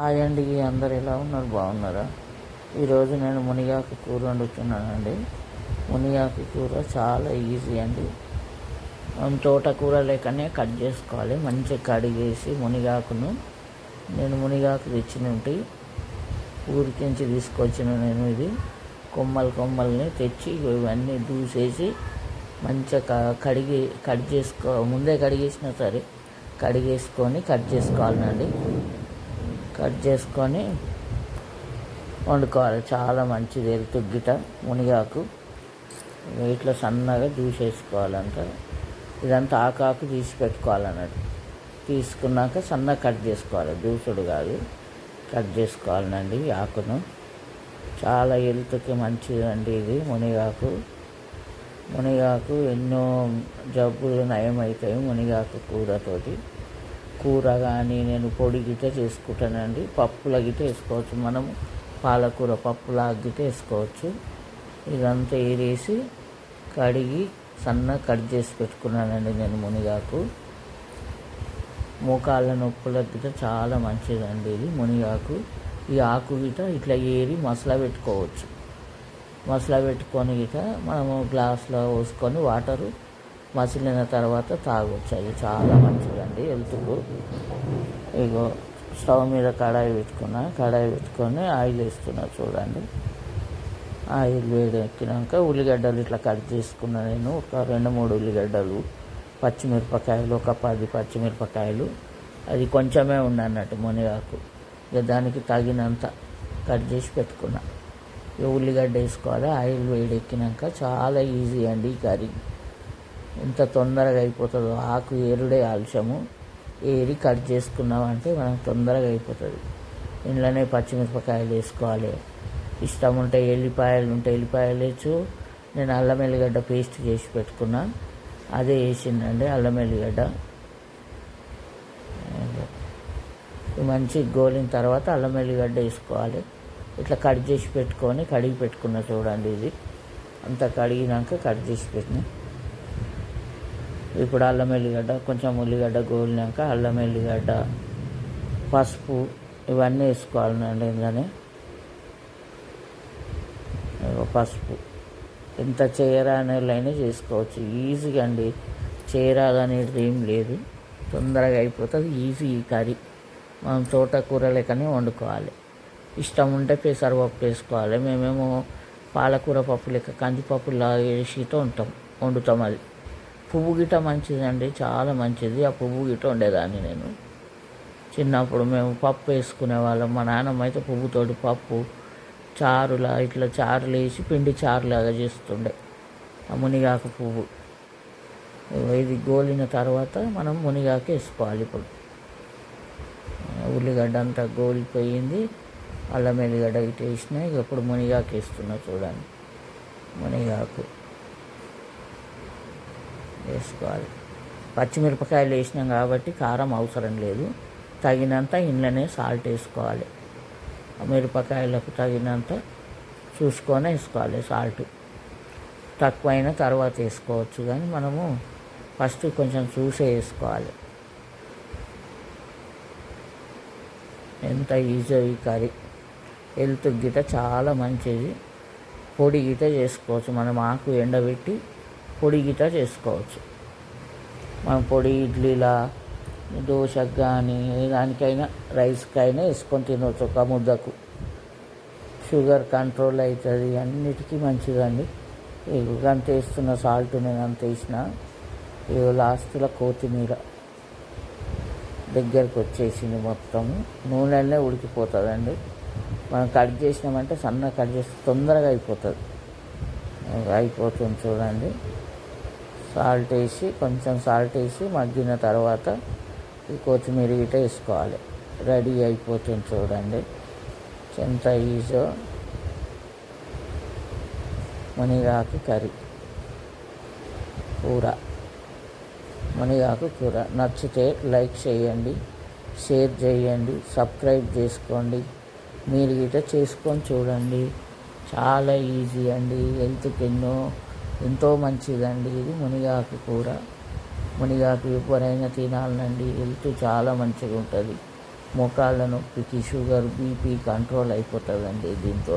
Hi అండి అందరు ఎలా ఉన్నారు? బాగున్నారా? ఈరోజు నేను మునిగాకు కూర వండుతున్నానండి. మునిగాకు కూర చాలా ఈజీ అండి. మనం తోటకూర లేకనే కట్ చేసుకోవాలి. మంచిగా కడిగేసి మునిగాకును నేను మునిగాకు తెచ్చినట్టు ఊరికించి తీసుకొచ్చిన నేను ఇది. కొమ్మలు కొమ్మల్ని తెచ్చి ఇవన్నీ దూసేసి మంచిగా కడిగి కట్ చేసుకో ముందే కడిగేసినా సరే కడిగేసుకొని కట్ చేసుకోవాలండి. కట్ చేసుకొని వండుకోవాలి. చాలా మంచిది. ఎరుతుగ్గిట మునిగాకు. ఇట్లా సన్నగా దూసేసుకోవాలంట ఇదంతా ఆకాకు తీసి పెట్టుకోవాలన్నట్టు. తీసుకున్నాక సన్నగా కట్ చేసుకోవాలి. దూసుడు కాదు. కట్ చేసుకోవాలండి ఆకును. చాలా హెల్త్కి మంచిదండి ఇది మునిగాకు. మునిగాకు ఎన్నో జబ్బులు నయమవుతాయి మునిగాకు కూరతోటి. కూర కానీ నేను పొడి గిట్ట చేసుకుంటానండి. పప్పుల గిట్ట వేసుకోవచ్చు మనము పాలకూర పప్పులా గిట్ట వేసుకోవచ్చు. ఇదంతా ఏరేసి కడిగి సన్న కట్ చేసి పెట్టుకున్నానండి నేను మునిగాకు. మోకాళ్ళ నొప్పుల గిట్ట చాలా మంచిదండి ఇది మునిగాకు. ఈ ఆకు గిట ఇట్లా ఏరి మసలా పెట్టుకోవచ్చు. మసలా పెట్టుకొని గిట మనము గ్లాస్లో పోసుకొని వాటరు మసిలిన తర్వాత తాగొచ్చు. అది చాలా మంచిదండి. హెల్త్కు ఇగో స్టవ్ మీద కడాయి పెట్టుకున్నా కడాయి పెట్టుకొని ఆయిల్ వేస్తున్నా చూడండి. ఆయిల్ వేడి ఎక్కినాక ఉల్లిగడ్డలు ఇట్లా కట్ చేసుకున్నా నేను. ఒక రెండు మూడు ఉల్లిగడ్డలు పచ్చిమిరపకాయలు ఒక పది పచ్చిమిరపకాయలు. అది కొంచెమే ఉంది అన్నట్టు మునిగాకు. ఇక దానికి తగినంత కట్ చేసి పెట్టుకున్నా. ఇక ఉల్లిగడ్డ వేసుకోవాలి. ఆయిల్ వేడెక్కినాక చాలా ఈజీ అండి ఈ కర్రీ. ఎంత తొందరగా అయిపోతుందో ఆకు ఏరుడే ఆలస్యము. ఏరి కట్ చేసుకున్నామంటే మనకు తొందరగా అయిపోతుంది. ఇంట్లోనే పచ్చిమిరపకాయలు వేసుకోవాలి. ఇష్టం ఉంటే ఎల్లిపాయలు ఉంటే ఎల్లిపాయలు వేయచ్చు. నేను అల్లం ఎల్లిగడ్డ పేస్ట్ చేసి పెట్టుకున్నా. అదే వేసిందండి అల్లం ఎల్లిగడ్డ. మంచి గోలిన తర్వాత అల్లం ఎల్లిగడ్డ వేసుకోవాలి. ఇట్లా కట్ చేసి పెట్టుకొని కడిగి పెట్టుకున్న చూడండి ఇది. అంతా కడిగినాక కట్ చేసి పెట్టిన. ఇప్పుడు అల్లం ఎల్లిగడ్డ కొంచెం ఉల్లిగడ్డ గోలినాక అల్లం ఎల్లిగడ్డ పసుపు ఇవన్నీ వేసుకోవాలండి ఇందులోనే. పసుపు. ఎంత చేయరానైనా చేసుకోవచ్చు. ఈజీగా అండి. చేయరాదనేది ఏం లేదు. తొందరగా అయిపోతుంది. ఈజీ ఈ కర్రీ. మనం తోటకూర లెక్కనే వండుకోవాలి. ఇష్టం ఉంటే పెసరపప్పు వేసుకోవాలి. మేమేమో పాలకూర పప్పు లెక్క కందిపప్పు లాగా వేసితో ఉంటాం వండుతాం అది. పువ్వు గిట మంచిదండి చాలా మంచిది. ఆ పువ్వు గిట ఉండేదాన్ని నేను. చిన్నప్పుడు మేము పప్పు వేసుకునే వాళ్ళం. మా నాన్నమ్మ అయితే పువ్వుతోటి పప్పు చారులా ఇట్లా చారులు వేసి పిండి చారులాగా చేస్తుండే. ఆ మునిగాకు పువ్వు. ఇది గోలిన తర్వాత మనం మునిగాకు వేసుకోవాలి ఇప్పుడు. ఉల్లిగడ్డ అంతా గోలిపోయింది. అల్లం ఎల్లిగడ్డ ఇటు వేసినా ఇప్పుడు మునిగాకు వేస్తున్నా చూడండి. మునిగాకు. వేసుకోవాలి. పచ్చిమిరపకాయలు వేసినాం కాబట్టి కారం అవసరం లేదు. తగినంత ఇంట్లోనే సాల్ట్ వేసుకోవాలి. మిరపకాయలకు తగినంత చూసుకొని వేసుకోవాలి సాల్ట్. తక్కువైన తర్వాత వేసుకోవచ్చు కానీ మనము ఫస్ట్ కొంచెం చూసే వేసుకోవాలి. ఎంత ఈజీ ఈ కర్రీ. హెల్త్ గిట చాలా మంచిది. పొడి గీత చేసుకోవచ్చు. మనం ఆకు ఎండబెట్టి పొడి గిట చేసుకోవచ్చు. మనం పొడి ఇడ్లీలా దోశకు కానీ దానికైనా రైస్కైనా వేసుకొని తినవచ్చు ఒక ముద్దకు. షుగర్ కంట్రోల్ అవుతుంది అన్నిటికీ మంచిదండి. ఇగో అంత వేస్తున్న సాల్ట్ నేను అంత వేసిన. ఇవి లాస్ట్లో కొత్తిమీర దగ్గరకు వచ్చేసింది మొత్తం. నూనెలనే ఉడికిపోతుందండి. మనం కట్ చేసినామంటే సన్నగా కట్ చేస్తే తొందరగా అయిపోతుంది. అయిపోతుంది చూడండి. సాల్ట్ వేసి కొంచెం సాల్ట్ వేసి మగ్గిన తర్వాత ఈ కొత్తిమీర గిట్ట వేసుకోవాలి. రెడీ అయిపోతుంది చూడండి. ఎంత ఈజో మునిగాకు కర్రీ. కూర. మునిగాకు కూర. నచ్చితే లైక్ చేయండి షేర్ చేయండి సబ్స్క్రైబ్ చేసుకోండి. మీరు గిట చేసుకొని చూడండి. చాలా ఈజీ అండి. హెల్త్కి ఎన్నో ఎంతో మంచిదండి ఇది మునిగాకు కూర. మునిగాకు ఎవరైనా తినాలండి హెల్త్ చాలా మంచిగా ఉంటుంది మోకాళ్ళ నొప్పికి షుగర్ బీపీ కంట్రోల్ అయిపోతుందండి దీంతో